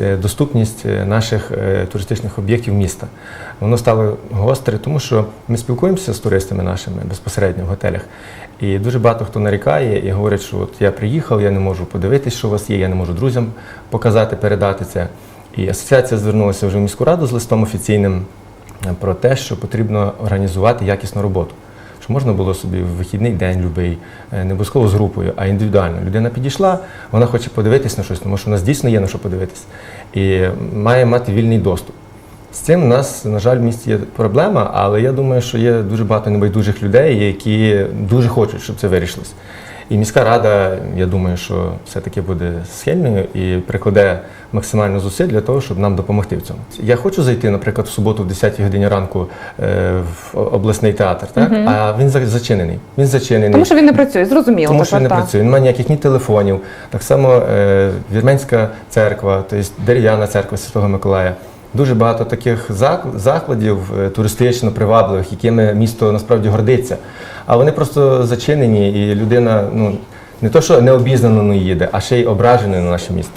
Е, Доступність е, наших е, туристичних об'єктів міста. Воно стало гостре, тому що ми спілкуємося з туристами нашими безпосередньо в готелях. І дуже багато хто нарікає і говорить, що от я приїхав, я не можу подивитись, що у вас є, я не можу друзям показати, передати це. І асоціація звернулася вже в міську раду з листом офіційним про те, що потрібно організувати якісну роботу. Що можна було собі в вихідний день любий, е, не обов'язково з групою, а індивідуально. Людина підійшла, вона хоче подивитись на щось, тому що у нас дійсно є на що подивитись. І має мати вільний доступ. З цим у нас, на жаль, в місті є проблема, але я думаю, що є дуже багато небайдужих людей, які дуже хочуть, щоб це вирішилось. І міська рада, я думаю, що все-таки буде схильною і прикладе максимально зусиль для того, щоб нам допомогти в цьому. Я хочу зайти, наприклад, в суботу в 10 годині ранку е, в обласний театр, так? а він зачинений. Він зачинений. Тому що він не працює, зрозуміло. Тому що він не працює, немає ніяких ні телефонів. Так само е, Вірменська церква, тобто дерев'яна церква Святого Миколая. Дуже багато таких зак- закладів е, туристично привабливих, якими місто насправді гордиться. А вони просто зачинені, і людина ну, не то, що необізнано не їде, а ще й ображена на наше місто.